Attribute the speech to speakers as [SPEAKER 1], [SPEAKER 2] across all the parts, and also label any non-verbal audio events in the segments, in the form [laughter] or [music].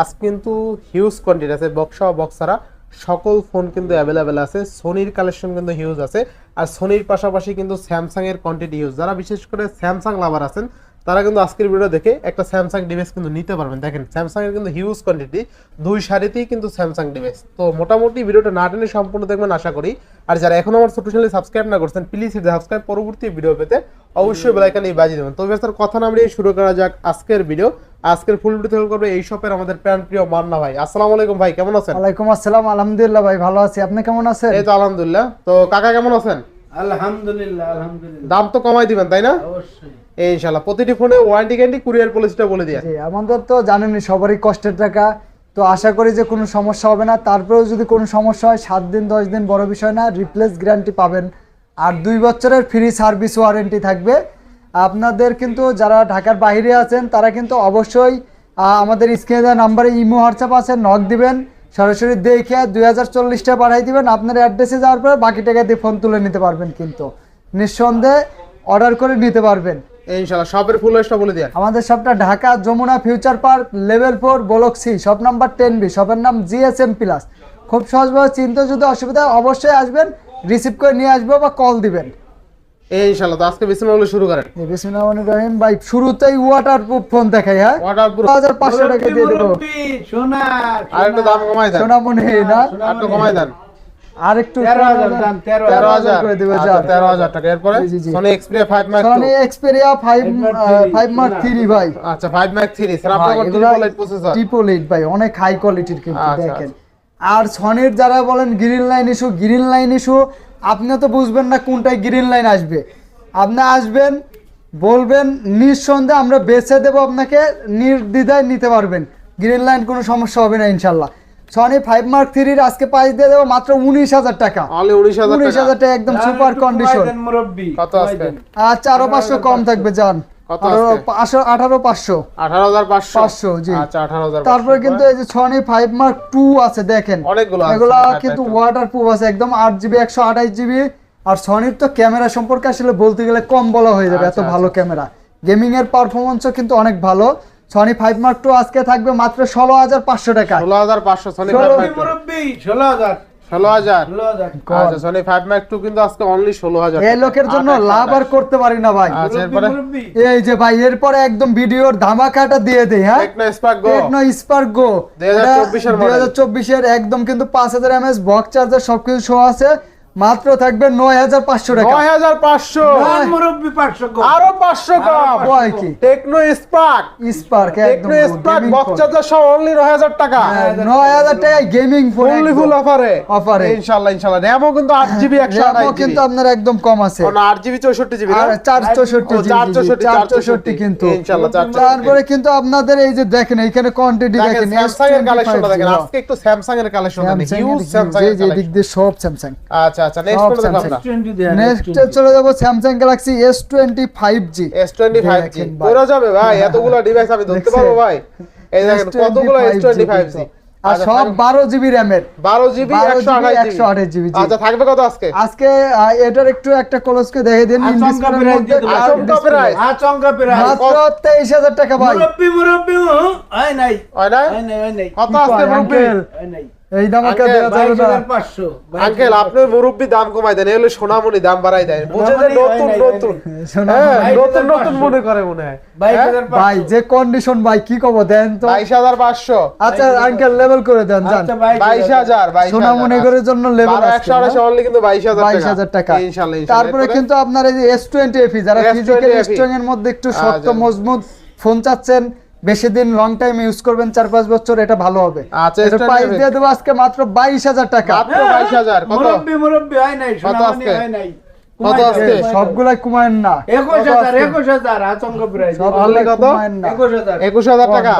[SPEAKER 1] আজ কিন্তু huge quantity আছে বক্সা বক্সারা সকল ফোন কিন্তু অ্যাভেলেবেল আছে। সোনির কালেকশন কিন্তু হিউজ আছে। আর সোনির পাশাপাশি কিন্তু স্যামসাং এর কোয়ান্টিটি হিউজ যারা বিশেষ করে স্যামসাং লাভার আছেন, তারা কিন্তু আজকের ভিডিও দেখে একটা স্যামসাং ডিভাইস কিন্তু নিতে পারবেন। দেখেন স্যামসাং এর কিন্তু হিউজ কোয়ান্টিটি দুই সারিতেই কিন্তু স্যামসাং ডিভাইস তো মোটামুটি ভিডিওটা না টেনে সম্পূর্ণ দেখবেন, আশা করি। আর যারা এখন আমার ছোট চ্যানেলে সাবস্ক্রাইব না করছেন প্লিজ সাবস্ক্রাইব পরবর্তী ভিডিও পেতে অবশ্যই বেলাইকানে বাজিয়ে দেবেন। তো কথা না বাড়িয়ে শুরু করা যাক আজকের ভিডিও আজকের ফুল ভিডিও করবে এই শপের আমাদের প্রাণ প্রিয় মান্না ভাই। আসসালামু আলাইকুম ভাই কেমন আছেন?
[SPEAKER 2] ওয়ালাইকুম আসসালাম আলহামদুলিল্লাহ ভাই ভালো আছি। আপনি কেমন আছেন?
[SPEAKER 1] এই তো আলহামদুলিল্লাহ। তো কাকা কেমন আছেন?
[SPEAKER 3] আলহামদুলিল্লাহ আলহামদুলিল্লাহ।
[SPEAKER 1] দাম তো কমাই দিবেন তাই না?
[SPEAKER 3] অবশ্যই।
[SPEAKER 1] এই ইনশাআল্লাহ প্রতিটি ফোনে ওয়ারেন্টি গ্যারান্টি কুরিয়ার পলিসিটা বলে দিয়ে।
[SPEAKER 2] জি আমাদের তো জানেনই সবারই কষ্টের টাকা। তো আশা করি যে কোনো সমস্যা হবে না। তারপরেও যদি কোনো সমস্যা হয় সাত দিন দশ দিন বড় বিষয় না রিপ্লেস গ্যারান্টি পাবেন। আর দুই বছরের ফ্রি সার্ভিস ওয়ারেন্টি থাকবে। আপনাদের কিন্তু যারা ঢাকার বাইরে আছেন তারা কিন্তু অবশ্যই আমাদের স্ক্রিনে দেওয়া নাম্বারে ইমো হোয়াটসঅ্যাপ আছে নক দিবেন সরাসরি দেখে দুই হাজার চল্লিশটা পাঠাই দিবেন আপনার অ্যাড্রেসে যাওয়ার পরে বাকি টাকা দিয়ে ফোন তুলে নিতে পারবেন কিন্তু। নিঃসন্দেহে অর্ডার করে নিতে পারবেন।
[SPEAKER 1] ইনশাআল্লাহ শপের ফুল বলে দিয়ে
[SPEAKER 2] আমাদের শপটা Dhaka Jamuna Future Park level four block C shop number ten B শপের নাম জিএসএম প্লাস খুব সহজভাবে চিন্তা যদি অসুবিধা অবশ্যই আসবেন রিসিভ করে নিয়ে আসব বা কল দিবেন।
[SPEAKER 1] ইনশাআল্লাহ তো আজকে বিসমিল্লাহ শুরু করেন।
[SPEAKER 2] বিসমিল্লাহ রহিম ভাই শুরুতেই ওয়াটার ফোন দেখাই হ্যাঁ?
[SPEAKER 1] অর্ডার পুরো
[SPEAKER 2] টাকা দিয়ে দেবো।
[SPEAKER 3] সোনা
[SPEAKER 1] আর একটু দাম কমাই দেন।
[SPEAKER 2] সোনামণি না?
[SPEAKER 1] আর একটু কমাই দেন।
[SPEAKER 2] আর একটু
[SPEAKER 3] তেরো হাজার দাম তেরো
[SPEAKER 1] তেরো
[SPEAKER 3] হাজার
[SPEAKER 1] হাজার।
[SPEAKER 2] করে দিবে,
[SPEAKER 1] আচ্ছা,
[SPEAKER 2] যান।
[SPEAKER 1] টাকা। এরপরে?
[SPEAKER 2] জি, জি, জি।
[SPEAKER 1] Sony Xperia five max
[SPEAKER 2] Sony Xperia five five mark three ভাই।
[SPEAKER 1] আচ্ছা
[SPEAKER 2] ভাই,
[SPEAKER 1] Snapdragon triple eight processor
[SPEAKER 2] triple eight ভাই অনেক হাই কোয়ালিটির কিন্তু
[SPEAKER 1] আচ্ছা,
[SPEAKER 2] দেখেন। আর সনির যারা বলেন green line issue green line issue আপনি তো বুঝবেন না কোনটায় গ্রিন লাইন আসবে। আপনি আসবেন বলবেন নিঃসন্দেহে আমরা বেছে দেবো আপনাকে নির্দ্বিধায় নিতে পারবেন। গ্রিন লাইন কোনো সমস্যা হবে না ইনশাল্লাহ। সনি ফাইভ মার্ক থ্রির আজকে প্রাইস দিয়ে দেবো মাত্র উনিশ হাজার টাকা।
[SPEAKER 1] উনিশ হাজার টাকা।
[SPEAKER 2] একদম সুপার কন্ডিশন
[SPEAKER 3] মুরব্বি
[SPEAKER 1] কত
[SPEAKER 2] আচ্ছা আরও পাঁচশো কম থাকবে যান
[SPEAKER 1] আচ্ছা
[SPEAKER 2] তারপরে কিন্তু এই যে সনি ফাইভ মার্ক টু আছে দেখেন। এগুলা কিন্তু ওয়াটার প্রুফ আছে একদম আট জিবি একশো আঠাইশ জিবি আর সনির তো ক্যামেরা সম্পর্কে আসলে বলতে গেলে কম বলা হয়ে যাবে এত
[SPEAKER 1] আচ্ছা,
[SPEAKER 2] ভালো ক্যামেরা গেমিং এর পারফরমেন্সও কিন্তু অনেক ভালো। সনি ফাইভ মার্ক টু আজকে থাকবে মাত্র ষোলো হাজার পাঁচশো টাকা।
[SPEAKER 1] ষোলো হাজার পাঁচশো
[SPEAKER 2] ষোলো
[SPEAKER 3] হাজার।
[SPEAKER 1] ষোলো হাজার। আচ্ছা সনি ফাইভ ম্যাক্স টু কিন্তু আজকে অনলি ষোলো হাজার
[SPEAKER 2] এই লোকের জন্য লাভ আর করতে পারি না ভাই।
[SPEAKER 1] আচ্ছা এরপরে?
[SPEAKER 2] এই যে ভাই এরপরে একদম ভিডিওর ধামাকাটা দিয়ে দেই হ্যাঁ?
[SPEAKER 1] Tecno Spark Go
[SPEAKER 2] Tecno Spark Go
[SPEAKER 1] 2024 এর
[SPEAKER 2] দুই হাজার চব্বিশের একদম কিন্তু পাঁচ হাজার এমএস বক্স চার্জার সবকিছু শো আছে। মাত্র থাকবে নয় হাজার পাঁচশো টাকা।
[SPEAKER 1] নয় হাজার পাঁচশো।
[SPEAKER 3] দাম মুরব্বি পাঁচশো কম।
[SPEAKER 1] আরও পাঁচশো কম
[SPEAKER 2] কি?
[SPEAKER 1] Tecno Spark.
[SPEAKER 2] Spark
[SPEAKER 1] Tecno Spark box সহ অনলি নয় হাজার টাকা।
[SPEAKER 2] নয় হাজার টাকায় গেমিং ফোন
[SPEAKER 1] ফুললি ফুল অফারে
[SPEAKER 2] Offer
[SPEAKER 1] ইনশাআল্লাহ ইনশাআল্লাহ র্যামও কিন্তু আট জিবি একশো আঠাশ
[SPEAKER 2] কিন্তু আপনার একদম কম আছে।
[SPEAKER 1] আট জিবি চৌষট্টি জিবি
[SPEAKER 2] আর চার চৌষট্টি
[SPEAKER 1] চার চৌষট্টি,
[SPEAKER 2] চার
[SPEAKER 1] চার
[SPEAKER 2] চৌষট্টি
[SPEAKER 1] চৌষট্টি।
[SPEAKER 2] কিন্তু।
[SPEAKER 1] ইনশাআল্লাহ,
[SPEAKER 2] তারপরে কিন্তু আপনাদের এই যে দেখেন এখানে কোয়ান্টিটি
[SPEAKER 1] দেখেন স্যামসাং এর কালেকশনটা দেখেন। আজকে একটু স্যামসাং এর কালেকশন দেখেন হিউজ স্যামসাং এর
[SPEAKER 2] দিক দিয়ে সব স্যামসাং
[SPEAKER 1] আচ্ছা আচ্ছা নেক্সট কোনটা দেখো আমরা।
[SPEAKER 2] নেক্সট চলে যাব Samsung Galaxy S twenty five G
[SPEAKER 1] S25 G
[SPEAKER 2] দেখেন ভাই।
[SPEAKER 1] যাবে ভাই এতগুলো ডিভাইস আমি ধরতে পারব ভাই। এই দেখেন কতগুলো S25
[SPEAKER 2] আর
[SPEAKER 1] আচ্ছা,
[SPEAKER 2] সব বারো জিবি র্যামের
[SPEAKER 1] 12 জিবি 128
[SPEAKER 2] জিবি,
[SPEAKER 1] জিবি
[SPEAKER 2] 128 জি।
[SPEAKER 1] আচ্ছা থাকবে কত আজকে?
[SPEAKER 2] আজকে এটার একটু একটা কলসকে দেখে দিন।
[SPEAKER 3] আচমকা
[SPEAKER 2] মধ্যে। আর
[SPEAKER 1] আচমকা প্রাইস।
[SPEAKER 3] আচমকা প্রাইস।
[SPEAKER 2] মাত্র তেইশ হাজার টাকা ভাই।
[SPEAKER 3] মুরব্বি, মুরব্বি, হয় নাই,
[SPEAKER 1] হয়
[SPEAKER 3] নাই, হয় নাই,
[SPEAKER 1] কত আজকে মুরব্বি?
[SPEAKER 3] হয় নাই।
[SPEAKER 2] এই
[SPEAKER 1] আঙ্কেল,
[SPEAKER 3] পাঁচশো, বাইশ
[SPEAKER 1] আঙ্কেল
[SPEAKER 3] হাজার
[SPEAKER 1] আপনার মুরব্বি দাম কমাই দেন এগুলো সোনামণি দাম বাড়াই দেন। বুঝে যে নতুন নতুন।
[SPEAKER 2] শোনা
[SPEAKER 1] হ্যাঁ
[SPEAKER 3] বাইশ
[SPEAKER 1] নতুন নতুন মনে করে মনে হয়।
[SPEAKER 3] বাইশ
[SPEAKER 1] হ্যাঁ?
[SPEAKER 3] হাজার
[SPEAKER 2] ভাই যে কন্ডিশন ভাই কি কব দেন তো।
[SPEAKER 1] বাইশ হাজার পাঁচশো।
[SPEAKER 2] আচ্ছা আঙ্কেল লেভেল করে দেন জান
[SPEAKER 3] আচ্ছা, বাইশ
[SPEAKER 1] হাজার। বাইশ
[SPEAKER 2] করে জন্য লেভেল
[SPEAKER 1] একশো আড়াইশো কিন্তু বাইশ হাজার
[SPEAKER 2] বাইশ হাজার টাকা। তারপরে কিন্তু আপনার এই যে এস টোয়েন্টি এফি যারা ফিজিক্যাল স্ট্রং এর মধ্যে একটু শক্ত
[SPEAKER 1] আচ্ছা।
[SPEAKER 2] মজবুত ফোন চাচ্ছেন বেশি দিন লং টাইম ইউজ করবেন চার পাঁচ বছর এটা ভালো হবে।
[SPEAKER 1] আচ্ছা,
[SPEAKER 2] এটা প্রাইস দিয়ে দেবো আজকে মাত্র বাইশ হাজার টাকা।
[SPEAKER 1] মাত্র বাইশ হাজার
[SPEAKER 3] মুরব্বি, মুরব্বি, হয় নাই, সোনামণি হয় নাই।
[SPEAKER 1] কত
[SPEAKER 3] কমাই
[SPEAKER 1] আজকে?
[SPEAKER 3] দাও, কমাই দাও।
[SPEAKER 2] সবগুলাই কুমায়েন না।
[SPEAKER 3] আচমকা প্রাইস
[SPEAKER 1] কত? টাকা।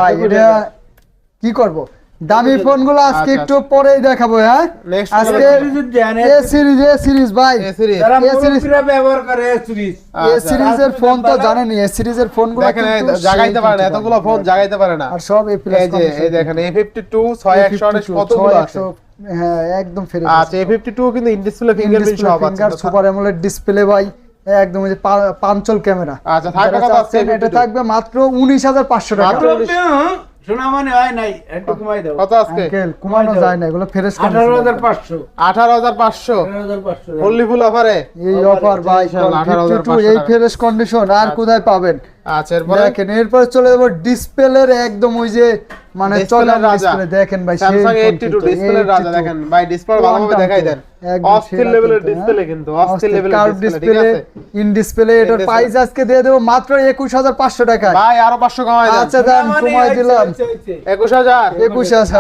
[SPEAKER 2] কি করব? দামি ফোনগুলো আজকে
[SPEAKER 1] আচ্ছা,
[SPEAKER 2] একটু পরেই দেখাবো হ্যাঁ? আজকে এ সিরিজ এ সিরিজ ভাই।
[SPEAKER 1] এ
[SPEAKER 2] সিরিজ
[SPEAKER 3] ব্যবহার করে এ সিরিজ
[SPEAKER 2] এ
[SPEAKER 1] আচ্ছা।
[SPEAKER 2] সিরিজের ফোন তো জানেনই এ সিরিজের ফোনগুলো
[SPEAKER 1] দেখেন
[SPEAKER 2] কিন্তু
[SPEAKER 1] জাগাইতে পারে না এতগুলো ফোন জাগাইতে পারে না।
[SPEAKER 2] আর সব এ প্লাস
[SPEAKER 1] এই যে এই দেখেন এ ফিফটি টু ছয় একশো আঠাশ কতগুলো আছে?
[SPEAKER 2] হ্যাঁ একদম ফ্রেশ
[SPEAKER 1] আচ্ছা এ কিন্তু ইন ডিসপ্লে ফিঙ্গারপ্রিন্ট সব আছে
[SPEAKER 2] সুপার অ্যামোলেড ডিসপ্লে ভাই। একদম ওই যে পা- পাঞ্চল ক্যামেরা।
[SPEAKER 1] আচ্ছা, থাকবে কত আজকে
[SPEAKER 2] এটা থাকবে মাত্র উনিশ হাজার পাঁচশো টাকা।
[SPEAKER 3] শোনা মানে হয় নাই একটু কমাই দাও।
[SPEAKER 1] কত আজকে?
[SPEAKER 2] আঙ্কেল কমানো যায় না এগুলো ফ্রেশ
[SPEAKER 3] আঠারো হাজার পাঁচশো।
[SPEAKER 1] আঠারো হাজার পাঁচশো?
[SPEAKER 3] আঠারো হাজার পাঁচশো।
[SPEAKER 1] ফুললি ফুল অফারে
[SPEAKER 2] এই অফার ভাই
[SPEAKER 1] ইনশাআল্লাহ, 18,500
[SPEAKER 2] এই। ফ্রেশ কন্ডিশন আর কোথায় পাবেন?
[SPEAKER 1] আচ্ছা এরপরে?
[SPEAKER 2] দেখেন এরপর চলে যাব ডিসপ্লের একদম ওই যে মানে চলে
[SPEAKER 1] রাজা।
[SPEAKER 2] দেখেন ভাই
[SPEAKER 1] স্যামসাং এইটটি টু ডিসপ্লে রাজা দেখেন। ভাই ডিসপ্লে ভালোভাবে দেখাই দেন। অস্থির লেভেলের ডিসপ্লে কিন্তু অস্থির লেভেলের ডিসপ্লে ঠিক
[SPEAKER 2] ডিসপ্লে ইন ডিসপ্লে এটার প্রাইস আজকে দিয়ে দেবো মাত্র একুশ হাজার পাঁচশো টাকা
[SPEAKER 1] ভাই আরও পাঁচশো কমাই দেন।
[SPEAKER 2] আচ্ছা দাম
[SPEAKER 3] মানে
[SPEAKER 2] কমাই দিলাম।
[SPEAKER 1] একুশ হাজার।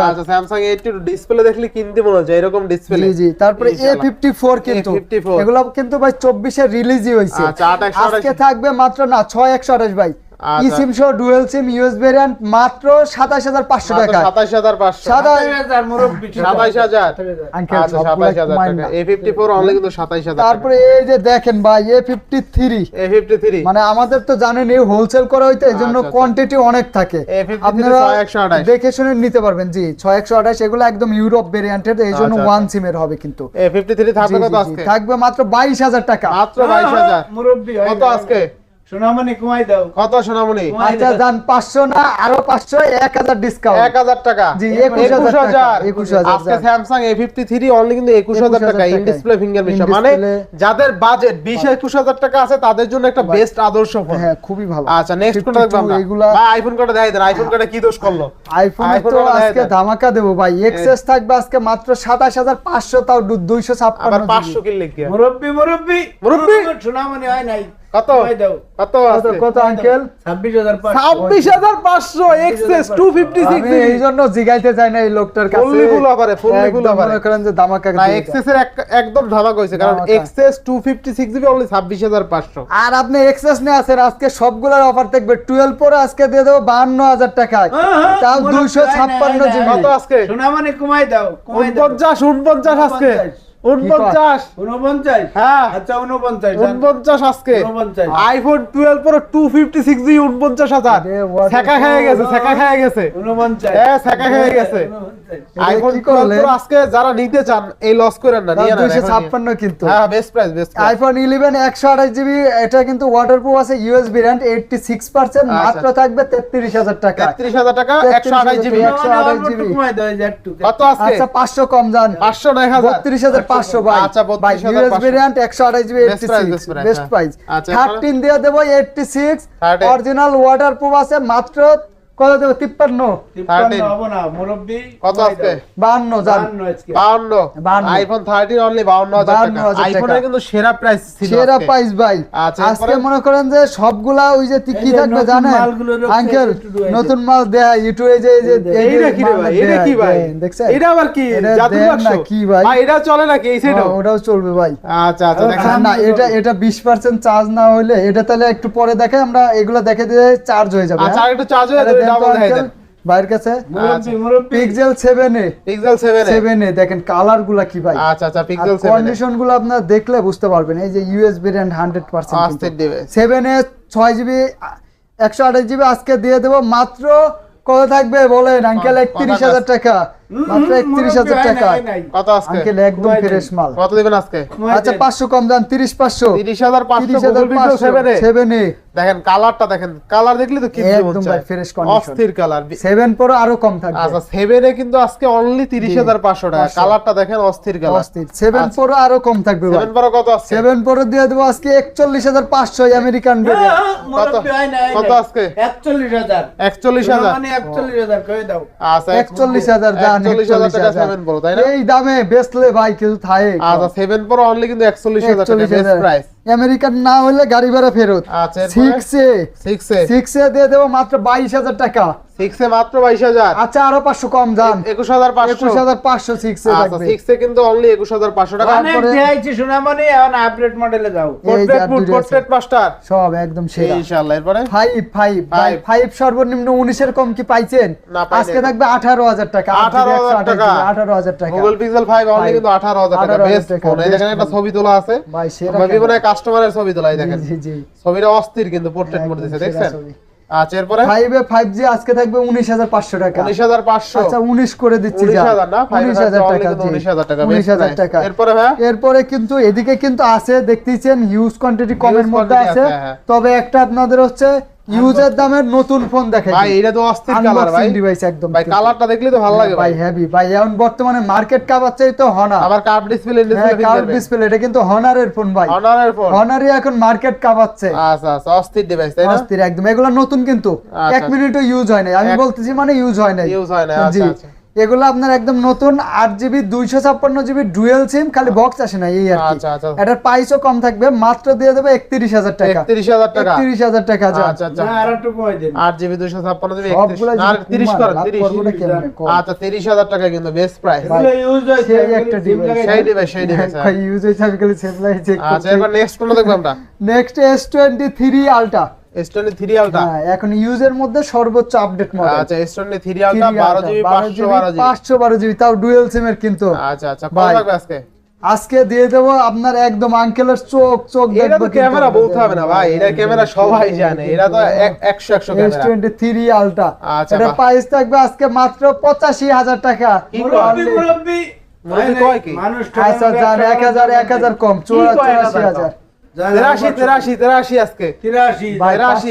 [SPEAKER 1] আচ্ছা স্যামসাং এইটটি টু ডিসপ্লে দেখলে কিনতে মনে হচ্ছে এরকম ডিসপ্লে
[SPEAKER 2] জি জি তারপরে এ ফিফটি ফোর কিন্তু। এগুলো কিন্তু ভাই চব্বিশে রিলিজই হয়েছে।
[SPEAKER 1] আচ্ছা।
[SPEAKER 2] আজকে থাকবে মাত্র না ছয় একশো আঠাশ ভাই।
[SPEAKER 1] আচ্ছা।
[SPEAKER 2] ই সিম সহ ডুয়েল সিম ইউএস ভেরিয়েন্ট মাত্র সাতাশ হাজার পাঁচশো টাকা।
[SPEAKER 1] সাতাইশ হাজার পাঁচশো।
[SPEAKER 2] সাদা
[SPEAKER 1] সাতাইশ হাজার
[SPEAKER 2] আঙ্কেল
[SPEAKER 1] আচ্ছা
[SPEAKER 2] সবগুলা
[SPEAKER 1] সাতাইশ হাজার
[SPEAKER 2] কমাইন
[SPEAKER 1] টাকা।
[SPEAKER 2] না।
[SPEAKER 1] এ ফিফটি ফোর অনলি কিন্তু সাতাইশ হাজার
[SPEAKER 2] তারপরে এই যে দেখেন ভাই A fifty three
[SPEAKER 1] A fifty three
[SPEAKER 2] মানে আমাদের তো জানেন এই হোলসেল করা হইতে এই জন্য
[SPEAKER 1] আচ্ছা, আচ্ছা।
[SPEAKER 2] কোয়ান্টিটি অনেক থাকে। আপনারা
[SPEAKER 1] 6128
[SPEAKER 2] দেখে শুনে নিতে পারবেন। জি ছয় একশো আঠাশ এগুলো একদম ইউরোপ ভেরিয়েন্টের এই জন্য
[SPEAKER 1] আচ্ছা,
[SPEAKER 2] ওয়ান সিমের হবে কিন্তু।
[SPEAKER 1] এ ফিফটি থ্রি
[SPEAKER 2] জি,
[SPEAKER 1] থাকবে
[SPEAKER 2] জি,
[SPEAKER 1] কত আজকে?
[SPEAKER 2] থাকবে মাত্র বাইশ হাজার টাকা।
[SPEAKER 1] মাত্র বাইশ হাজার।
[SPEAKER 3] মুরব্বী
[SPEAKER 1] কত আজকে?
[SPEAKER 3] সোনামণি কমাই দাও।
[SPEAKER 1] কত সোনামণি?
[SPEAKER 2] আচ্ছা যান পাঁচশো না আরও পাঁচশো এক ডিসকাউন্ট
[SPEAKER 1] এক হাজার টাকা।
[SPEAKER 2] জি, একুশ হাজার টাকা, একুশ হাজার
[SPEAKER 1] আজকে Samsung A fifty three only কিন্তু
[SPEAKER 2] 21,000
[SPEAKER 1] টাকা। ইন ডিসপ্লে ফিঙ্গার
[SPEAKER 2] In
[SPEAKER 1] মানে যাদের বাজেট বিশ একুশ টাকা আছে তাদের জন্য একটা বেস্ট আদর্শ ফোন
[SPEAKER 2] হ্যাঁ খুবই ভালো।
[SPEAKER 1] আচ্ছা নেক্সট কোনটা দেখব আমরা?
[SPEAKER 2] এগুলা
[SPEAKER 1] ভাই আইফোন কটা দেখাই দেন? আইফোন কটা কি দোষ করল?
[SPEAKER 2] আইফোন তো আজকে ধামাকা দেবো ভাই। এক্সেস থাকবে আজকে মাত্র সাতাশ হাজার পাঁচশো তাও দুইশো
[SPEAKER 1] আবার
[SPEAKER 2] ছাপ্পান্ন
[SPEAKER 1] পাঁচশো কিনলে কি?
[SPEAKER 3] মুরব্বী মুরব্বী।
[SPEAKER 1] মুরব্বি?
[SPEAKER 3] সোনামণি হয় নাই।
[SPEAKER 1] কত? কত
[SPEAKER 2] কত
[SPEAKER 1] আছে?
[SPEAKER 2] কত আঙ্কেল
[SPEAKER 3] ছাব্বিশ হাজার
[SPEAKER 1] ছাব্বিশ হাজার পাঁচশো এক্সেস টু ফিফটি সিক্স
[SPEAKER 2] এই জন্য জিগাইতে চাই না লোকটার কাছে। মনে করেন যে
[SPEAKER 1] না এর একদম ধামাক কারণ জিবি অনলি
[SPEAKER 2] আর আপনি এক্সেস নিয়ে আছেন আজকে সবগুলোর অফার থাকবে। টুয়েলভ পরে আজকে দিয়ে দেবো বাহান্ন হাজার টাকায় তাও দুইশো ছাপ্পান্ন জিবি।
[SPEAKER 1] কত আজকে?
[SPEAKER 3] সোনামণি কমাই কমাই দাও।
[SPEAKER 1] উনপঞ্চাশ উনপঞ্চাশ আজকে। উনপঞ্চাশ।
[SPEAKER 3] উনপঞ্চাশ?
[SPEAKER 1] হ্যাঁ।
[SPEAKER 3] আচ্ছা উনপঞ্চাশ
[SPEAKER 1] উনপঞ্চাশ আজকে। IPhone twelve Pro two fifty six G উনপঞ্চাশ হাজার। ছেঁকা খেয়ে গেছে ছেঁকা খেয়ে গেছে।
[SPEAKER 3] উনপঞ্চাশ।
[SPEAKER 1] হ্যাঁ, ছেঁকা খেয়ে গেছে।
[SPEAKER 2] এটা
[SPEAKER 1] আইফোন
[SPEAKER 2] কি
[SPEAKER 1] টুয়েলভ
[SPEAKER 2] করলেন?
[SPEAKER 1] প্রো আজকে যারা নিতে চান এই লস করেন না নিয়ে
[SPEAKER 2] দুইশো ছাপ্পান্ন কিন্তু।
[SPEAKER 1] হ্যাঁ best price best
[SPEAKER 2] iPhone eleven একশো আঠাশ জিবি এটা কিন্তু ওয়াটারপ্রুফ আছে US variant eighty six percent
[SPEAKER 1] আচ্ছা।
[SPEAKER 2] মাত্র থাকবে তেত্রিশ হাজার টাকা।
[SPEAKER 1] তেত্রিশ হাজার টাকা একশো আঠাশ জিবি
[SPEAKER 2] টাকা।
[SPEAKER 3] সোনামণি,
[SPEAKER 2] 128
[SPEAKER 3] অল্প একটু
[SPEAKER 2] GB
[SPEAKER 3] কমাই দাও, এই যে একটু।
[SPEAKER 1] কত আজকে?
[SPEAKER 2] আচ্ছা পাঁচশো কম যান
[SPEAKER 1] পাঁচশো নয় হাজার।
[SPEAKER 2] বত্রিশ হাজার পাঁচশো ভাই।
[SPEAKER 1] আচ্ছা, 32,500
[SPEAKER 2] ইউএস ভেরিয়েন্ট একশো আঠাশ GB
[SPEAKER 1] Best
[SPEAKER 2] eighty
[SPEAKER 1] price,
[SPEAKER 2] six
[SPEAKER 1] best price,
[SPEAKER 2] best. Price
[SPEAKER 1] আচ্ছা,
[SPEAKER 2] থার্টিন দিয়ে দেবো এইটটি সিক্স
[SPEAKER 1] 13
[SPEAKER 2] অরিজিনাল ওয়াটারপ্রুফ আছে মাত্র কত দেবো? তিপ্পান্ন।
[SPEAKER 3] তিপ্পান্ন
[SPEAKER 1] 13
[SPEAKER 3] হব না, মুরব্বি।
[SPEAKER 1] কত আজকে
[SPEAKER 2] বাহান্ন যান
[SPEAKER 3] বাহান্ন।
[SPEAKER 1] আইফোন থার্টিন অনলি বাউন্ন হাজার টাকা।
[SPEAKER 2] 52,000
[SPEAKER 1] আইফোনের কিন্তু সেরা প্রাইস
[SPEAKER 2] সেরা প্রাইস ভাই।
[SPEAKER 1] আচ্ছা,
[SPEAKER 2] আজকে মনে করেন যে সবগুলা ওই যে কি থাকবে জানেন? আঙ্কেল
[SPEAKER 3] একটু
[SPEAKER 2] নতুন মাল দেয়া ইউটিউবে যে এই যে এই
[SPEAKER 1] এইটা কি ভাই? এটা কি ভাই?
[SPEAKER 2] দেখছেন?
[SPEAKER 1] এটা আবার কি? বাক্স
[SPEAKER 2] কি ভাই?
[SPEAKER 1] এটা চলে নাকি এই সাইডও
[SPEAKER 2] হ্যাঁ, ওটাও চলবে ভাই।
[SPEAKER 1] আচ্ছা আচ্ছা দেখেন।
[SPEAKER 2] না, এটা এটা বিশ পার্সেন্ট চার্জ না হলে এটা তাহলে একটু পরে দেখে আমরা এগুলো দেখে দিয়ে চার্জ হয়ে যাবে
[SPEAKER 1] আচ্ছা
[SPEAKER 2] হ্যাঁ?
[SPEAKER 1] একটু চার্জ হয়ে
[SPEAKER 2] তো
[SPEAKER 1] ডাবল দেখাই দেন
[SPEAKER 2] ভাইয়ের কাছে?
[SPEAKER 3] মুরব্বি, মুরব্বি।
[SPEAKER 2] Pixel seven A.
[SPEAKER 1] Pixel 7 A.
[SPEAKER 2] Seven A দেখেন কালারগুলা কি ভাই?
[SPEAKER 1] আচ্ছা আচ্ছা পিক্সেল 7
[SPEAKER 2] কন্ডিশনগুলো আপনার দেখলে বুঝতে পারবেন। এই যে ইউএস ভেরিয়েন্ট হান্ড্রেড পার্সেন্ট
[SPEAKER 1] অস্থির ডিভাইস
[SPEAKER 2] সেভেন এ ছয় জিবি একশো আঠাশ জিবি আজকে দিয়ে দেবো। মাত্র কত থাকবে বলেন? আঙ্কেল টাকা। মাত্র
[SPEAKER 3] হুম,
[SPEAKER 2] একত্রিশ
[SPEAKER 3] মুরব্বি,
[SPEAKER 2] হাজার টাকা।
[SPEAKER 3] নাই, নাই।
[SPEAKER 1] কত আজকে?
[SPEAKER 2] আঙ্কেল একদম ফ্রেশ মাল।
[SPEAKER 1] কত দিবেন আজকে?
[SPEAKER 2] আচ্ছা
[SPEAKER 3] দেন।
[SPEAKER 2] পাঁচশো কম যান তিরিশ পাঁচশো।
[SPEAKER 1] 30500
[SPEAKER 2] তিরিশ হাজার
[SPEAKER 1] গুগল পিক্সেল 7
[SPEAKER 2] সেভেন এ।
[SPEAKER 1] দেখেন কালারটা দেখেন কালার দেখলে তো কি
[SPEAKER 2] একদম ভাই, fresh condition।
[SPEAKER 1] অস্থির কালার।
[SPEAKER 2] সেভেন পরে আরও কম থাকবে।
[SPEAKER 1] আচ্ছা 7 এ কিন্তু আজকে অনলি 30500 টাকা। কালারটা দেখেন অস্থির কালার।
[SPEAKER 2] অস্থির। সেভেন
[SPEAKER 1] আচ্ছা।
[SPEAKER 2] পরে আরও কম থাকবে
[SPEAKER 1] 7 পরে কত আছে?
[SPEAKER 2] সেভেন পরে দিয়ে দেবো আজকে একচল্লিশ হাজার পাঁচশো আমেরিকান
[SPEAKER 3] মুরব্বি, নাই, হয়
[SPEAKER 1] কত
[SPEAKER 3] নাই।
[SPEAKER 1] আজকে?
[SPEAKER 3] একচল্লিশ হাজার।
[SPEAKER 1] 41000
[SPEAKER 3] সোনামণি, একচল্লিশ হাজার কয়ে দাও।
[SPEAKER 1] আচ্ছা
[SPEAKER 2] একচল্লিশ হাজার যান
[SPEAKER 1] 41000 টাকা 7 পড়ো তাই না?
[SPEAKER 2] এই দামে বেচলে ভাই কেউ থাকে
[SPEAKER 1] আচ্ছা 7 পরে অনলি কিন্তু 41000 টাকা বেস্ট
[SPEAKER 2] হাজার।
[SPEAKER 1] প্রাইস
[SPEAKER 2] আমেরিকান না হলে গাড়ি ভাড়া ফেরত।
[SPEAKER 1] আচ্ছা
[SPEAKER 2] সিক্সে এ
[SPEAKER 1] 6 এ
[SPEAKER 2] সিক্স এ দিয়ে দেবো মাত্র বাইশ হাজার টাকা।
[SPEAKER 1] 6 এ মাত্র 22000
[SPEAKER 2] আচ্ছা আরও পাঁচশো কম যান একুশ
[SPEAKER 1] 21500
[SPEAKER 2] হাজার পাঁচশো সিক্স এ
[SPEAKER 1] আচ্ছা
[SPEAKER 2] থাকবে।
[SPEAKER 1] 6 এ কিন্তু অনলি 21500 টাকা।
[SPEAKER 3] অনেক
[SPEAKER 2] তারপরে-
[SPEAKER 3] দেখাইছি সোনামণি এখন আপডেট মডেলে যাও।
[SPEAKER 2] এই
[SPEAKER 1] পোর্ট্রেট মাস্টার
[SPEAKER 2] সব একদম সেরা।
[SPEAKER 1] ইনশাআল্লাহ এরপরে?
[SPEAKER 2] ফাইভ ফাইভ ফাইভ সর্বনিম্ন উনিশের কম কি পাইছেন? আজকে থাকবে আঠারো হাজার টাকা।
[SPEAKER 1] 18,000 টাকা।
[SPEAKER 2] আঠারো হাজার টাকা।
[SPEAKER 1] Google Pixel 5 only. কিন্তু 18000 টাকা।
[SPEAKER 2] 18,000
[SPEAKER 1] বেস্ট ফোন এই দেখেন একটা ছবি তোলা আছে।
[SPEAKER 2] ভাই সেরা।
[SPEAKER 1] মনে কাস্টমারের ছবি তোলাই দেখেন।
[SPEAKER 2] জি জি
[SPEAKER 1] ছবিটা অস্থির কিন্তু পোর্ট্রেট মোড দিয়েছে দেখছেন। আচ্ছা এরপরে?
[SPEAKER 2] এ আজকে থাকবে উনিশ হাজার পাঁচশো টাকা।
[SPEAKER 1] 19500
[SPEAKER 2] আচ্ছা উনিশ করে দিচ্ছি
[SPEAKER 1] 19000 না? 5000
[SPEAKER 2] হাজার টাকা
[SPEAKER 1] 19000 টাকা
[SPEAKER 2] উনিশ হাজার টাকা।
[SPEAKER 1] এরপরে ভাই?
[SPEAKER 2] এরপরে কিন্তু এদিকে কিন্তু আছে দেখতেছেন হিউজ কোয়ান্টিটি কমের মধ্যে আছে।
[SPEAKER 1] আছে, হ্যাঁ।
[SPEAKER 2] তবে একটা আপনাদের হচ্ছে ইউজের দামের নতুন ফোন দেখাই
[SPEAKER 1] ভাই এটা তো অস্থির কালার ভাই।
[SPEAKER 2] ডিভাইস একদম
[SPEAKER 1] ভাই কালারটা দেখলে তো ভালো লাগে
[SPEAKER 2] ভাই। হেভি ভাই এখন বর্তমানে মার্কেট কাপাচ্ছে তো হনার
[SPEAKER 1] আবার curve display
[SPEAKER 2] display curve
[SPEAKER 1] display
[SPEAKER 2] এটা কিন্তু হনারের ফোন ভাই।
[SPEAKER 1] হনারের ফোন
[SPEAKER 2] হনারই এখন মার্কেট কাপাচ্ছে
[SPEAKER 1] আচ্ছা আচ্ছা অস্থির ডিভাইস তাই না?
[SPEAKER 2] অস্থির একদম। এগুলো নতুন কিন্তু।
[SPEAKER 1] আচ্ছা,
[SPEAKER 2] এক মিনিটও ইউজ হয় নাই। আমি বলতেছি মানে ইউজ হয় নাই।
[SPEAKER 1] ইউজ হয়
[SPEAKER 2] না
[SPEAKER 1] আচ্ছা, আচ্ছা।
[SPEAKER 2] এগুলো আপনার একদম নতুন আট জিবি দুইশো ছাপ্পান্ন জিবি ডুয়েল সিম খালি বক্স আসে না এই আর কি।
[SPEAKER 1] আচ্ছা, আচ্ছা।
[SPEAKER 2] এটার প্রাইসও কম থাকবে মাত্র দিয়ে দেবে একত্রিশ হাজার টাকা।
[SPEAKER 1] একত্রিশ হাজার টাকা।
[SPEAKER 2] একত্রিশ হাজার টাকা
[SPEAKER 1] আচ্ছা আচ্ছা।
[SPEAKER 3] না আর একটু কমাই দেন।
[SPEAKER 1] আট জিবি দুশো ছাপ্পান্ন জিবি
[SPEAKER 2] সবগুলো
[SPEAKER 1] তিরিশ? আচ্ছা তিরিশ হাজার টাকা কিন্তু বেস্ট প্রাইস
[SPEAKER 3] এগুলো ইউজ হয়েছে
[SPEAKER 2] সেই একটা।
[SPEAKER 3] লাগাই
[SPEAKER 1] সেই ডিভাইস সেই ডিভাইস
[SPEAKER 2] ইউজ হয়েছে আমি খালি চেক
[SPEAKER 1] আচ্ছা এবার নেক্সট কোনটা দেখব আমরা?
[SPEAKER 2] Next S twenty three ultra
[SPEAKER 1] twenty three ultra
[SPEAKER 2] হ্যাঁ এখন ইউজের মধ্যে সর্বোচ্চ আপডেট মডেল
[SPEAKER 1] আচ্ছা টোয়েন্টি থ্রি আলটা বারো জিবি পাঁচশো বারো জিবি
[SPEAKER 2] পাঁচশো বারো জিবি তাও ডুয়েল সিমের কিন্তু।
[SPEAKER 1] আচ্ছা আচ্ছা কত লাগবে আজকে?
[SPEAKER 2] আজকে দিয়ে দেবো আপনার একদম আঙ্কেলের চোখ চোখ দেখব
[SPEAKER 1] ক্যামেরা বলতে হবে না ভাই এটা ক্যামেরা [laughs] সবাই জানে এটা তো এক- একশো একশো
[SPEAKER 2] এস
[SPEAKER 1] ক্যামেরা
[SPEAKER 2] টোয়েন্টি থ্রি আলটা
[SPEAKER 1] আচ্ছা,
[SPEAKER 2] এটা প্রাইস থাকবে আজকে মাত্র পঁচাশি হাজার টাকা।
[SPEAKER 1] কি
[SPEAKER 3] মুরব্বি? মুরব্বি।
[SPEAKER 1] মুরব্বি কয় কি?
[SPEAKER 3] মানুষ
[SPEAKER 2] আচ্ছা যান এক হাজার কম চুরা- চুরাশি হাজার।
[SPEAKER 1] তেরাশি তেরাশি তেরাশি আজকে।
[SPEAKER 3] তিরাশি
[SPEAKER 1] তেরাশি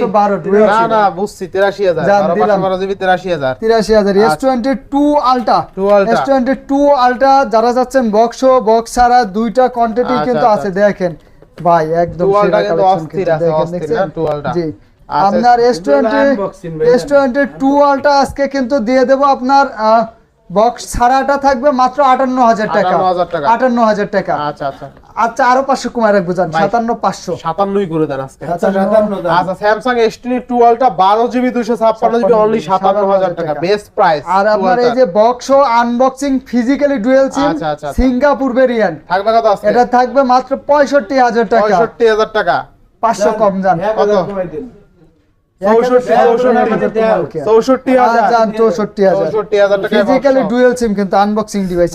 [SPEAKER 1] না না বুঝছি তেরাশি হাজার। বারো
[SPEAKER 2] দিলাম।
[SPEAKER 1] পাঁচশো বারো জিবি তেরাশি হাজার।
[SPEAKER 2] তিরাশি হাজার। এস টোয়েন্টি টু আলটা
[SPEAKER 1] 2 Ultra।
[SPEAKER 2] এস টোয়েন্টি টু আলটা যারা যাচ্ছেন বক্স বক্স ছাড়া দুইটা কোয়ান্টিটি
[SPEAKER 1] আচ্ছা,
[SPEAKER 2] কিন্তু
[SPEAKER 1] আচ্ছা।
[SPEAKER 2] আছে দেখেন। ভাই একদম
[SPEAKER 1] 2 Ultra
[SPEAKER 2] সেরা
[SPEAKER 1] কিন্তু
[SPEAKER 2] collection
[SPEAKER 1] অস্থির আছে, অস্থির না, 2
[SPEAKER 2] জি।
[SPEAKER 1] আচ্ছা,
[SPEAKER 2] আপনার S twenty S twenty two ultra আজকে কিন্তু দিয়ে দেবো আপনার বক্স ছাড়াটা থাকবে মাত্র আটান্ন হাজার টাকা। আটান্ন হাজার টাকা।
[SPEAKER 1] আচ্ছা আচ্ছা।
[SPEAKER 2] আচ্ছা আরও পাঁচশো কমায় রাখব
[SPEAKER 1] ভাই,
[SPEAKER 2] সাতান্ন পাঁচশো
[SPEAKER 1] সাতান্নই করে দেন আজকে।
[SPEAKER 3] আচ্ছা।
[SPEAKER 1] আচ্ছা স্যামসাং এস টোয়েন্টি টু বারো জিবি দুশো ছাপ্পান্ন জিবি অনলি সাতান্ন হাজার টাকা। বেস্ট প্রাইস
[SPEAKER 2] আর আপনার এই যে বক্স ও unboxing physically dual SIM. Singapore variant
[SPEAKER 1] থাকবে কত
[SPEAKER 2] এটা থাকবে মাত্র পঁয়ষট্টি হাজার টাকা।
[SPEAKER 1] পঁয়ষট্টি হাজার টাকা।
[SPEAKER 2] পাঁচশো কম যান
[SPEAKER 3] হাজার
[SPEAKER 1] কত?
[SPEAKER 2] ডুয়েল সিম কিন্তু আনবক্সিং ডিভাইস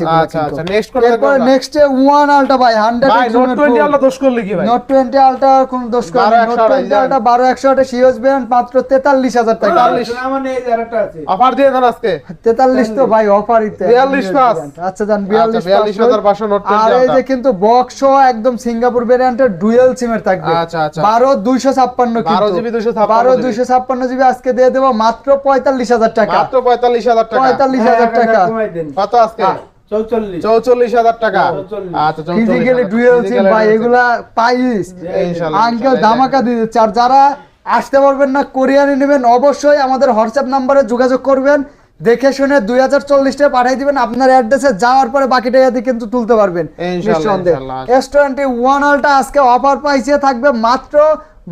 [SPEAKER 1] নেক্সট করে দেখব
[SPEAKER 2] এরপর নেক্সট ওয়ান আলটা ভাই হান্ড্রেড
[SPEAKER 1] নোট টোয়েন্টি আলটা দোষ করলে কি ভাই?
[SPEAKER 2] নোট টোয়েন্টি আলটা কোন দোষ করে নোট টোয়েন্টি আলটা বারো একশো আটে সিওস ব্যান্ড মাত্র তেতাল্লিশ হাজার টাকা।
[SPEAKER 1] তেতাল্লিশ।
[SPEAKER 3] মানে এই যে আরেকটা আছে।
[SPEAKER 1] অফার দিয়ে দেন আজকে।
[SPEAKER 2] তেতাল্লিশ তো ভাই অফার ইতে
[SPEAKER 1] 42 পাস।
[SPEAKER 2] আচ্ছা যান বিয়াল্লিশ
[SPEAKER 1] আচ্ছা, 42,500 নোট
[SPEAKER 2] আর
[SPEAKER 1] 20
[SPEAKER 2] এই যে কিন্তু বক্স একদম সিঙ্গাপুর ভেরিয়েন্টের ডুয়েল সিমের থাকবে।
[SPEAKER 1] আচ্ছা, আচ্ছা।
[SPEAKER 2] বারো দুইশো ছাপ্পান্ন
[SPEAKER 1] 12 GB 256
[SPEAKER 2] বারো
[SPEAKER 1] GB
[SPEAKER 2] দুইশো ছাপ্পান্ন জিবি আজকে দিয়ে দেবো মাত্র পঁয়তাল্লিশ হাজার টাকা।
[SPEAKER 1] মাত্র পঁয়তাল্লিশ হাজার টাকা।
[SPEAKER 2] পঁয়তাল্লিশ
[SPEAKER 3] হ্যাঁ,
[SPEAKER 2] হাজার টাকা।
[SPEAKER 1] কত আজকে?
[SPEAKER 3] চৌচল্লিশ।
[SPEAKER 1] চৌচল্লিশ হাজার টাকা। আচ্ছা
[SPEAKER 2] ফিজিক্যালি ডুয়েল সিম ভাই এগুলা পাইস। আঙ্কেল ধামাকা দিয়ে দিচ্ছে। আর যারা আসতে পারবেন না কোরিয়ানে নেবেন অবশ্যই আমাদের হোয়াটসঅ্যাপ নাম্বারে যোগাযোগ করবেন। দেখে শুনে দুই হাজার চল্লিশটা পাঠিয়ে দিবেন। আপনার অ্যাড্রেসে যাওয়ার পরে বাকি টাকা দিয়ে কিন্তু তুলতে পারবেন। নিঃসন্দেহে এস টোয়েন্টি ওয়ান আলটা আজকে অফার প্রাইসে থাকবে মাত্র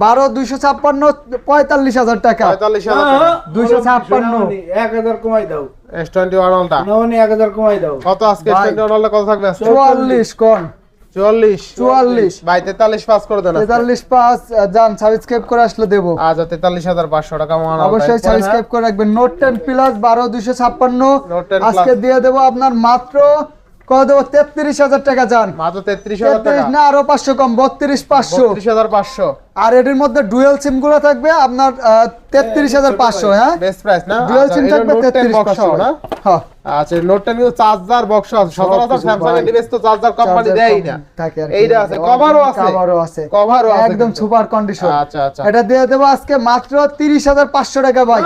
[SPEAKER 2] বারো দুইশো ছাপ্পান্ন পঁয়তাল্লিশ হাজার টাকা।
[SPEAKER 3] হ্যাঁ,
[SPEAKER 1] টাকা।
[SPEAKER 2] দুইশো ছাপ্পান্ন।
[SPEAKER 3] এক হাজার কমাই দাও।
[SPEAKER 1] এস টোয়েন্টি ওয়ান অলটা
[SPEAKER 3] এক হাজার কমাই দাও।
[SPEAKER 1] কত আজকে কত থাকবে?
[SPEAKER 2] চুয়াল্লিশ কোন
[SPEAKER 1] চুয়াল্লিশ।
[SPEAKER 2] চুয়াল্লিশ।
[SPEAKER 1] ভাই তেতাল্লিশ পাস করে দেন
[SPEAKER 2] তেতাল্লিশ যান সাবস্ক্রাইব করে আসলে দেবো।
[SPEAKER 1] আচ্ছা তেতাল্লিশ হাজার পাঁচশো টাকা
[SPEAKER 2] অবশ্যই সাবস্ক্রাইব করে রাখবেন। নোট টেন প্লাস বারো দুইশো ছাপ্পান্ন। আজকে দিয়ে দেবো আপনার মাত্র কত দেবো? তেত্রিশ হাজার টাকা যান।
[SPEAKER 1] মাত্র তেত্রিশ হাজার
[SPEAKER 2] তেত্রিশ না আরও পাঁচশো কম বত্রিশ পাঁচশো।
[SPEAKER 1] হাজার পাঁচশো।
[SPEAKER 2] আর এটির মধ্যে ডুয়েল সিমগুলো থাকবে আপনার তেত্রিশ হাজার পাঁচশো হ্যাঁ?
[SPEAKER 1] বেস্ট প্রাইস না?
[SPEAKER 2] ডুয়েল
[SPEAKER 1] আচ্ছা,
[SPEAKER 2] সিম
[SPEAKER 1] এটা
[SPEAKER 2] থাকবে তেত্রিশ পাঁচশো।
[SPEAKER 1] না?
[SPEAKER 2] হ্যাঁ।
[SPEAKER 1] আচ্ছা নোট টেন চার্জার বক্স আছে। সচরাচর স্যামসাং এর ডিভাইস তো চার্জার কোম্পানি দেয় না।
[SPEAKER 2] থাকে
[SPEAKER 1] এইটা আছে কভারও আছে।
[SPEAKER 2] কভারও আছে।
[SPEAKER 1] কভারও আছে
[SPEAKER 2] একদম সুপার কন্ডিশন
[SPEAKER 1] আচ্ছা আচ্ছা।
[SPEAKER 2] এটা দিয়ে দেবো আজকে মাত্র তিরিশ হাজার পাঁচশো টাকা ভাই।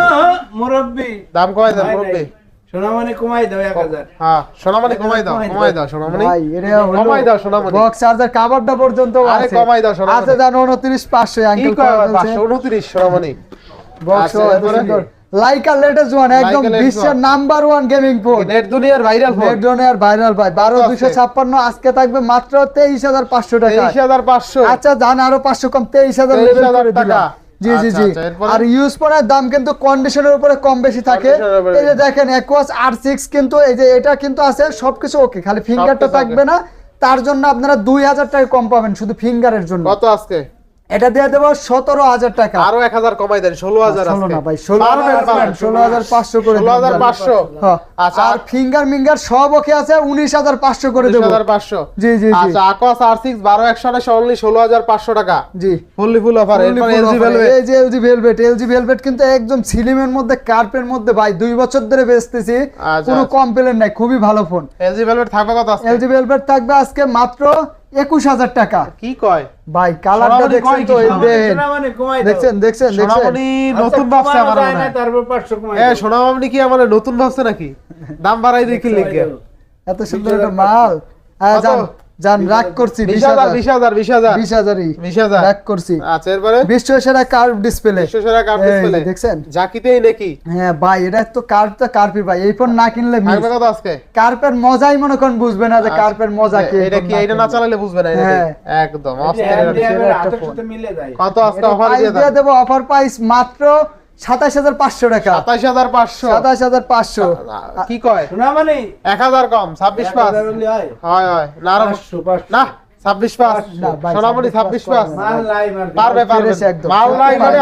[SPEAKER 3] মুরব্বি।
[SPEAKER 1] দাম কমাই দেন মুরব্বি।
[SPEAKER 3] সোনামণি কমাই দাও এক হাজার।
[SPEAKER 1] হ্যাঁ সোনামণি কমাই দাও
[SPEAKER 3] কমাই দাও।
[SPEAKER 1] সোনামণি।
[SPEAKER 2] ভাই এটা হলো
[SPEAKER 1] কমাই দাও সোনামণি।
[SPEAKER 2] বক্স চার্জার কাভারটা পর্যন্ত
[SPEAKER 1] আরে কমাই দাও সোনামণি।
[SPEAKER 2] আছে জানো 29 500
[SPEAKER 1] কি
[SPEAKER 2] আঙ্কেল
[SPEAKER 1] কয় পাঁচশো? উনত্রিশ সোনামণি।
[SPEAKER 2] বক্স লাইকা লেটেস্ট ওয়ান একদম বিশ্বের number one gaming phone
[SPEAKER 1] net দুনিয়ার ভাইরাল ফোন
[SPEAKER 2] ভাই। আজকে থাকবে মাত্র তেইশ হাজার পাঁচশো টাকা।
[SPEAKER 1] তেইশ হাজার পাঁচশো।
[SPEAKER 2] আচ্ছা জান আরও পাঁচশো কম তেইশ হাজার
[SPEAKER 1] 23,000 টাকা।
[SPEAKER 2] জি জি
[SPEAKER 1] আচ্ছা,
[SPEAKER 2] জি।
[SPEAKER 1] আচ্ছা,
[SPEAKER 2] আর ইউজ ফোনের দাম কিন্তু কন্ডিশনের উপরে কম বেশি থাকে। এই যে দেখেন একোয়াস আর সিক্স কিন্তু এই যে এটা কিন্তু আছে সবকিছু ওকে খালি ফিঙ্গারটা থাকবে না। তার জন্য আপনারা দুই হাজার টাকা কম পাবেন শুধু ফিঙ্গারের জন্য।
[SPEAKER 1] কত আজকে?
[SPEAKER 2] এটা দিয়ে দেবো সতেরো হাজার টাকা
[SPEAKER 1] আরও এক হাজার কমাই দেন ষোলো হাজার
[SPEAKER 2] ষোলো না ভাই ষোলো। ষোলো হাজার পাঁচশো করে
[SPEAKER 1] ষোলো হাজার পাঁচশো
[SPEAKER 2] হ্যাঁ।
[SPEAKER 1] আচ্ছা
[SPEAKER 2] আর ফিঙ্গার মিঙ্গার সব ওকে আছে উনিশ হাজার পাঁচশো করে দেবো
[SPEAKER 1] হাজার পাঁচশো
[SPEAKER 2] জি, জি।
[SPEAKER 1] আচ্ছা আকোয়াস আর সিক্স বারো একশো আঠাশ অনলি ষোলো হাজার পাঁচশো টাকা
[SPEAKER 2] জি
[SPEAKER 1] fully full offer LG. Velvet
[SPEAKER 2] এই যে এলজি ভেলভেট এলজি ভেলভেট কিন্তু একদম সিলিমের মধ্যে কার্পের মধ্যে ভাই দুই বছর ধরে বেচতেছি
[SPEAKER 1] আচ্ছা,
[SPEAKER 2] কোনো
[SPEAKER 1] আচ্ছা।
[SPEAKER 2] কমপ্লেন নাই খুবই ভালো ফোন
[SPEAKER 1] এলজি ভেলভেট থাকবে কত
[SPEAKER 2] এলজি ভেলভেট থাকবে আজকে মাত্র একুশ হাজার টাকা।
[SPEAKER 1] কি কয়?
[SPEAKER 2] ভাই কালারটা দেখছেন তো দেখছেন দেখছেন দেখছেন।
[SPEAKER 1] নতুন
[SPEAKER 3] আচ্ছা,
[SPEAKER 1] ভাবছে আমার মনে হয়।
[SPEAKER 3] তারপর পাঁচশো কমাই
[SPEAKER 1] এ
[SPEAKER 3] দাও।
[SPEAKER 1] সোনামণি কি আমার নতুন ভাবছে নাকি? দাম বাড়াই দেখি লিখে।
[SPEAKER 2] এত সুন্দর একটা মাল। হ্যাঁ? জান রাগ করছি রাগ
[SPEAKER 1] আচ্ছা এরপরে?
[SPEAKER 2] বিশ্ব কার্ভ ডিসপ্লে
[SPEAKER 1] বিশ্বসেরা কার্ড ডিসপ্লে
[SPEAKER 2] দেখছেন?
[SPEAKER 1] জাকিতেই নাকি?
[SPEAKER 2] হ্যাঁ ভাই এটা তো কার্ভটা কার্ভি ভাই। এই ফোন না কিনলে মিস
[SPEAKER 1] থাকবে কত আজকে?
[SPEAKER 2] কার্পের মজাই মনে করেন বুঝবে না যে কার্পের মজা কি
[SPEAKER 1] এটা কি এটা না চালালে বুঝবে না
[SPEAKER 2] হ্যাঁ।
[SPEAKER 1] একদম অস্থির
[SPEAKER 2] একটা ফোন।
[SPEAKER 1] কত আজকে অফার দিয়ে
[SPEAKER 2] অফার প্রাইস মাত্র সাতাশ হাজার পাঁচশো টাকা।
[SPEAKER 1] সাতাইশ হাজার পাঁচশো।
[SPEAKER 2] সাতাশ হাজার পাঁচশো।
[SPEAKER 1] কি কয়?
[SPEAKER 3] সোনামণি,
[SPEAKER 1] এক হাজার কম ছাব্বিশ পাঁচ।
[SPEAKER 3] হয়।
[SPEAKER 1] হয় হয়। না। না ছাব্বিশ পাঁচ। সোনামণি ছাব্বিশ
[SPEAKER 2] পাঁচ।
[SPEAKER 1] পারবে পারবে। মাল নাই মানে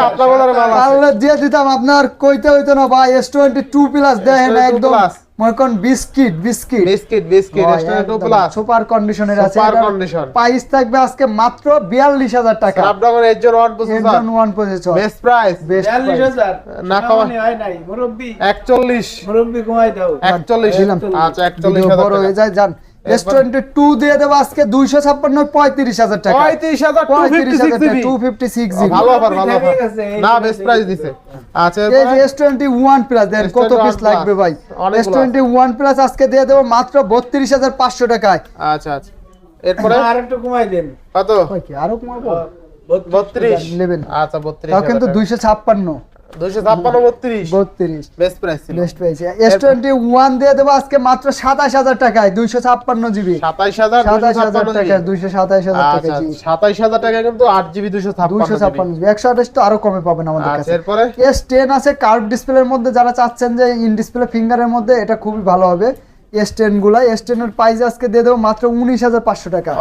[SPEAKER 1] আপনার
[SPEAKER 2] দিয়ে দিতাম আপনার কইতে হইতো না ভাই এস টোয়েন্টি টু প্লাস দেয়
[SPEAKER 1] না
[SPEAKER 2] একদম। মনে করেন biscuit. Biscuit
[SPEAKER 1] biscuit biscuit
[SPEAKER 2] super কন্ডিশনের আছে।
[SPEAKER 1] Super condition।
[SPEAKER 2] প্রাইস থাকবে আজকে মাত্র বিয়াল্লিশ হাজার টাকা।
[SPEAKER 1] স্ন্যাপড্রাগন জিরো ওয়ান প্রসেসর
[SPEAKER 2] একদম ওয়ান পজিশন
[SPEAKER 1] বেস্ট প্রাইস। না,
[SPEAKER 3] হয় নাই। মুরব্বি, মুরব্বি কমাই দাও।
[SPEAKER 1] আচ্ছা
[SPEAKER 2] বড় হয়ে যায় যান। এস টু দিয়ে দেবো আজকে দুইশো ছাপ্পান্ন পঁয়ত্রিশ হাজার টাকা।
[SPEAKER 1] পঁয়ত্রিশ হাজার
[SPEAKER 2] পঁয়ত্রিশ হাজার টু ফিফটি সিক্স
[SPEAKER 1] ভালো অফার ভালো অফার না বেস্ট প্রাইস দিছে। আচ্ছা
[SPEAKER 2] এই যে
[SPEAKER 1] এরপরে
[SPEAKER 2] এস টোয়েন্টি ওয়ান প্লাস দেন কত পিস লাগবে ভাই।
[SPEAKER 1] অনেকগুলো
[SPEAKER 2] ওয়ান প্লাস আজকে দিয়ে দেবো মাত্র বত্রিশ হাজার পাঁচশো টাকায়।
[SPEAKER 1] আচ্ছা আচ্ছা। এরপরে?
[SPEAKER 3] আর একটু কমাই দেন।
[SPEAKER 1] কত?
[SPEAKER 2] আরও কমাবো?
[SPEAKER 1] বত্রিশ।
[SPEAKER 2] নেবেন।
[SPEAKER 1] আচ্ছা বত্রিশ
[SPEAKER 2] কিন্তু দুইশো ছাপ্পান্ন।
[SPEAKER 1] দুইশো ছাপ্পান্ন বত্রিশ।
[SPEAKER 2] বত্রিশ।
[SPEAKER 1] বেস্ট প্রাইস ছিল।
[SPEAKER 2] বেস্ট পেয়েছে এস টোয়েন্টি ওয়ান দিয়ে দেবো আজকে মাত্র সাতাশ হাজার টাকায় দুইশো ছাপ্পান্ন জিবি।
[SPEAKER 1] সাতাইশ হাজার
[SPEAKER 2] সাতাশ হাজার টাকা দুইশো সাতাশ হাজার টাকা
[SPEAKER 1] আচ্ছা হাজার টাকা কিন্তু আট জিবি দুইশো
[SPEAKER 2] দুইশো
[SPEAKER 1] ছাপ্পান্ন
[SPEAKER 2] ছাপ্পান্ন জিবি। একশো আঠাশ তো আরও কমে পাবেন আমাদের
[SPEAKER 1] আচ্ছা
[SPEAKER 2] কাছে।
[SPEAKER 1] এরপরে?
[SPEAKER 2] এস টেন আছে কার্ভ ডিসপ্লের মধ্যে যারা চাচ্ছেন যে ইন ডিসপ্লে ফিঙ্গারের মধ্যে এটা খুবই ভালো হবে। এস টেনগুলা এস টেনের প্রাইস আজকে দিয়ে দেবো মাত্র উনিশ হাজার পাঁচশো টাকা।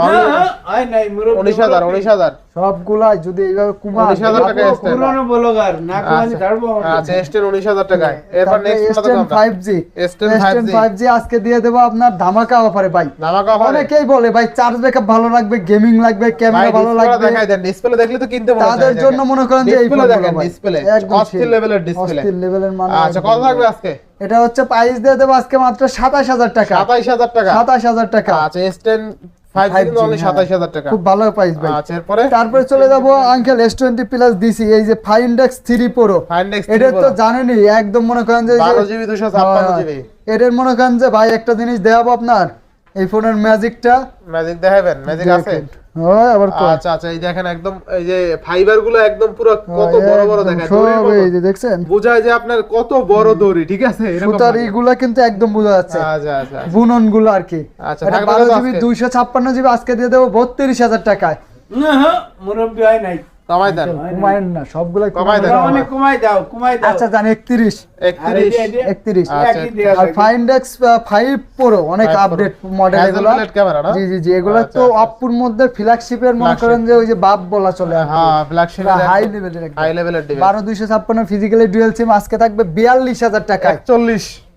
[SPEAKER 1] উনিশ হাজার উনিশ হাজার।
[SPEAKER 2] সবগুলাই যদি এইভাবে কুমার
[SPEAKER 1] 19,000 টাকা S10
[SPEAKER 3] পুরনো ব্লগার, না কমালে ছাড়বো
[SPEAKER 1] আচ্ছা এস টেন উনিশ হাজার টাকায়। এরপর next
[SPEAKER 2] S ten five G
[SPEAKER 1] S ten five G
[SPEAKER 2] five G আজকে দিয়ে দেবো আপনার ধামাকা অফারে ভাই।
[SPEAKER 1] ধামাকা অফারে
[SPEAKER 2] অনেকেই বলে ভাই চার্জ ব্যাকআপ ভালো লাগবে গেমিং লাগবে ক্যামেরা ভালো লাগবে।
[SPEAKER 1] দেখাই দেন ডিসপ্লে দেখলে তো কিনতে মনে
[SPEAKER 2] তাদের জন্য মনে করেন যে এই
[SPEAKER 1] ডিসপ্লে দেখেন ডিসপ্লে অস্থির লেভেলের ডিসপ্লে
[SPEAKER 2] অস্থির লেভেলের মানে
[SPEAKER 1] আচ্ছা কত থাকবে আজকে?
[SPEAKER 2] এটা হচ্ছে প্রাইস দিয়ে দেবো আজকে মাত্র সাতাশ হাজার টাকা।
[SPEAKER 1] সাতাইশ হাজার টাকা।
[SPEAKER 2] সাতাশ হাজার টাকা।
[SPEAKER 1] আচ্ছা এস টেন ফাইভ জি
[SPEAKER 2] 5G,
[SPEAKER 1] কিন্তু অনলি
[SPEAKER 2] হ্যাঁ।
[SPEAKER 1] সাতাইশ হাজার টাকা।
[SPEAKER 2] খুব ভালো প্রাইস ভাই।
[SPEAKER 1] আচ্ছা
[SPEAKER 2] তারপরে চলে যাব আঙ্কেল এস টোয়েন্টি প্লাস দিসি এই যে থ্রি প্রো এটা তো একদম মনে করেন যে এটার মনে করেন যে ভাই একটা জিনিস দেখাবো আপনার এই ফোনের ম্যাজিকটা
[SPEAKER 1] ম্যাজিক দেখাবেন? ম্যাজিক আছে?
[SPEAKER 2] হয় আবার
[SPEAKER 1] আচ্ছা আচ্ছা এই দেখেন একদম এই যে ফাইবারগুলো একদম পুরো কত বড় বড়
[SPEAKER 2] একদম সব এই যে দেখছেন?
[SPEAKER 1] বোঝায় যে আপনার কত বড় দড়ি ঠিক আছে?
[SPEAKER 2] সুতার এইগুলা কিন্তু একদম বোঝা যাচ্ছে।
[SPEAKER 1] আচ্ছা আচ্ছা
[SPEAKER 2] বুননগুলো আর কি।
[SPEAKER 1] আচ্ছা,
[SPEAKER 2] জিবি? দুইশো জিবি আজকে দিয়ে দেবো বত্রিশ হাজার টাকায়।
[SPEAKER 3] না, হ্যাঁ, মুরব্বি হয় নাই।
[SPEAKER 1] কমাই দেন
[SPEAKER 2] কমায়েন না সবগুলাই
[SPEAKER 1] কমায় দেন।
[SPEAKER 2] কমায়েন।
[SPEAKER 3] কমাই দাও, কমাই দাও।
[SPEAKER 2] আচ্ছা জান একত্রিশ
[SPEAKER 3] আরে
[SPEAKER 1] একত্রিশ
[SPEAKER 3] দিয়ে, দিয়ে।
[SPEAKER 2] একত্রিশ
[SPEAKER 1] আচ্ছা,
[SPEAKER 3] একই দেয়া
[SPEAKER 2] আর
[SPEAKER 3] থাকে।
[SPEAKER 2] ফাইন্ডেক্স ফাইভ প্রো অনেক আপডেট মডেল এগুলো? জি জি জি এগুলো
[SPEAKER 1] আচ্ছা,
[SPEAKER 2] তো
[SPEAKER 1] আচ্ছা।
[SPEAKER 2] অপুর মধ্যে ফ্ল্যাগশিপের মনে করেন যে ওই যে বাপ বলা চলে
[SPEAKER 1] হ্যাঁ ফ্ল্যাগশিপ
[SPEAKER 2] হাই লেভেলের
[SPEAKER 1] হাই লেভেলের ডিভাইস
[SPEAKER 2] বারো দুইশো ছাপ্পান্ন ফিজিক্যালি ডুয়েল সিম আজকে থাকবে বিয়াল্লিশ হাজার টাকায়
[SPEAKER 1] 41 আজকে 41
[SPEAKER 3] চল্লিশ। জান,
[SPEAKER 1] আচ্ছা 41000 টাকা
[SPEAKER 2] 41
[SPEAKER 1] এরপরে
[SPEAKER 3] কের কথা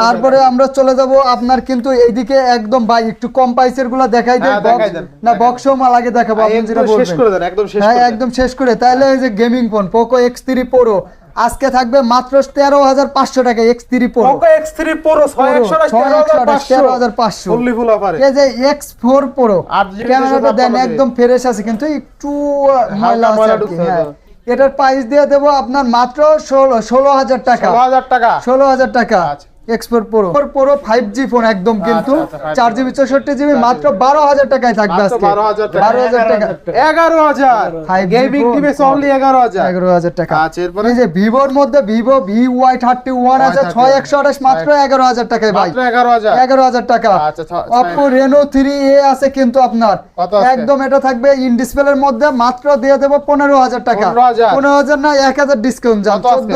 [SPEAKER 2] তারপরে আমরা চলে যাব আপনার কিন্তু এইদিকে একদম ভাই একটু কম প্রাইসেরগুলা দেখাই দেন
[SPEAKER 1] হ্যাঁ,
[SPEAKER 2] না বক্সও মাল আগে দেখাবো আপনি যেটা বলবেন।
[SPEAKER 1] একদম শেষ
[SPEAKER 2] হ্যাঁ
[SPEAKER 1] করে
[SPEAKER 2] একদম শেষ করে তাহলে যে gaming phone Poco X three Pro আজকে থাকবে মাত্র তেরো হাজার পাঁচশো টাকা X three Pro
[SPEAKER 1] Poco X3 Pro 6128
[SPEAKER 2] তেরো হাজার পাঁচশো।
[SPEAKER 1] ফুললি ফুল অফারে
[SPEAKER 2] এই যে এক্স ফোর প্রো
[SPEAKER 1] 8GB
[SPEAKER 2] ক্যামেরাটা দেন একদম ফ্রেশ আছে কিন্তু একটু ময়লা আছে এটার প্রাইস দিয়ে দেবো আপনার মাত্র ষোলো ষোলো হাজার টাকা।
[SPEAKER 1] 16000 টাকা।
[SPEAKER 2] ষোলো হাজার টাকা।
[SPEAKER 1] আচ্ছা।
[SPEAKER 2] Export Pro Pro five phone একদম কিন্তু
[SPEAKER 1] আচ্ছা, আচ্ছা,
[SPEAKER 2] মাত্র টাকায় থাকবে আজকে।
[SPEAKER 1] 12,000 টাকা।
[SPEAKER 2] বারো হাজার টাকা।
[SPEAKER 1] 11000 গেমিং ডিভাইস অনলি 11000
[SPEAKER 2] এগারো হাজার। টাকা।
[SPEAKER 1] আচ্ছা, এরপরে?
[SPEAKER 2] এই যে ভিভোর মধ্যে আছে
[SPEAKER 1] Y31
[SPEAKER 2] ছয় একশো আঠাশ মাত্র এগারো হাজার টাকায় ভাই।
[SPEAKER 1] মাত্র 11000
[SPEAKER 2] এগারো হাজার টাকা।
[SPEAKER 1] আচ্ছা,
[SPEAKER 2] আছে কিন্তু আপনার। একদম এটা থাকবে ইন ডিসপ্লের মধ্যে মাত্র দিয়ে দেবো পনেরো হাজার টাকা।
[SPEAKER 1] 15,000
[SPEAKER 2] পনেরো হাজার না এক হাজার ডিসকাউন্ট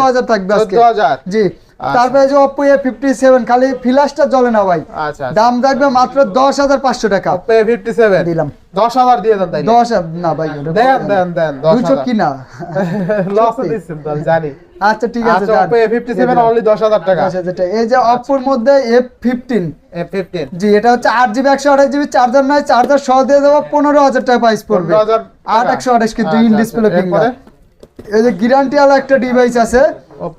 [SPEAKER 2] হাজার থাকবে আজকে।
[SPEAKER 1] 14,000
[SPEAKER 2] জি। তারপরে যে ফিফটি সেভেন খালি ফ্ল্যাশটা জ্বলে না ভাই।
[SPEAKER 1] আচ্ছা আচ্ছা।
[SPEAKER 2] দাম থাকবে মাত্র দশ হাজার পাঁচশো টাকা।
[SPEAKER 1] Oppo A57
[SPEAKER 2] দিলাম।
[SPEAKER 1] 10000 দিয়ে দেন তাইলে।
[SPEAKER 2] দশ না ভাই
[SPEAKER 1] দেন দেন দেন
[SPEAKER 2] দুইশো
[SPEAKER 1] 10000
[SPEAKER 2] কিনা [laughs]
[SPEAKER 1] লস দিচ্ছেন তো জানি।
[SPEAKER 2] আচ্ছা ঠিক আছে
[SPEAKER 1] আচ্ছা Oppo A57 অনলি 10000 টাকা।
[SPEAKER 2] দশ হাজার টাকা। এই যে অপোর মধ্যে এফ ফিফটিন
[SPEAKER 1] A15
[SPEAKER 2] জি এটা হচ্ছে আট জিবি একশো আঠাশ জিবি চার্জার নয় চার্জার সহ দিয়ে দেবো পনেরো হাজার টাকা প্রাইস পড়বে।
[SPEAKER 1] 15,000
[SPEAKER 2] আট একশো আঠাশ কিন্তু
[SPEAKER 1] আচ্ছা,
[SPEAKER 2] ইন
[SPEAKER 1] আচ্ছা,
[SPEAKER 2] ডিসপ্লে ফিঙ্গার এই যে গ্যারান্টি ওয়ালা একটা ডিভাইস আছে।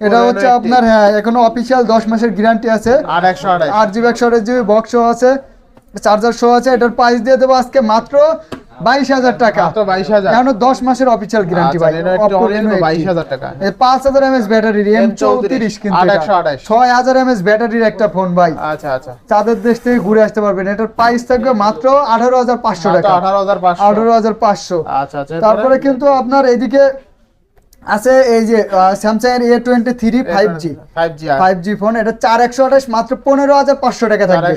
[SPEAKER 2] এটা হচ্ছে আপনার হ্যাঁ এখনও অফিসিয়াল দশ মাসের গ্যারান্টি আছে।
[SPEAKER 1] আর একশো আঠাশ
[SPEAKER 2] আট জিবি একশো আঠাশ জিবি বক্স আছে। চার্জার শো আছে। এটার প্রাইস দিয়ে দেবো আজকে মাত্র বাইশ হাজার টাকা।
[SPEAKER 1] মাত্র বাইশ হাজার।
[SPEAKER 2] এখনও দশ মাসের অফিসিয়াল গ্যারান্টি
[SPEAKER 1] আচ্ছা,
[SPEAKER 2] ভাই।
[SPEAKER 1] Reno 80
[SPEAKER 2] Oppo
[SPEAKER 1] only
[SPEAKER 2] Reno 80
[SPEAKER 1] বাইশ হাজার টাকা।
[SPEAKER 2] এই পাঁচ হাজার এমএস ব্যাটারি এম চৌত্রিশ কিন্তু
[SPEAKER 1] আট
[SPEAKER 2] এটা।
[SPEAKER 1] একশো আঠাশ।
[SPEAKER 2] ছয় হাজার এমএস ব্যাটারির একটা ফোন ভাই।
[SPEAKER 1] আচ্ছা আচ্ছা।
[SPEAKER 2] চাঁদের দেশ থেকে ঘুরে আসতে পারবেন। এটার প্রাইস থাকবে মাত্র আঠারো হাজার পাঁচশো টাকা।
[SPEAKER 1] আঠারো হাজার পাঁচশো।
[SPEAKER 2] আঠারো হাজার পাঁচশো।
[SPEAKER 1] আচ্ছা আচ্ছা
[SPEAKER 2] তারপরে কিন্তু আপনার এইদিকে আছে এই যে স্যামসাং এর A twenty three five G
[SPEAKER 1] five G
[SPEAKER 2] phone এটা চার একশো আঠাশ মাত্র পনেরো হাজার পাঁচশো টাকা থাকবে।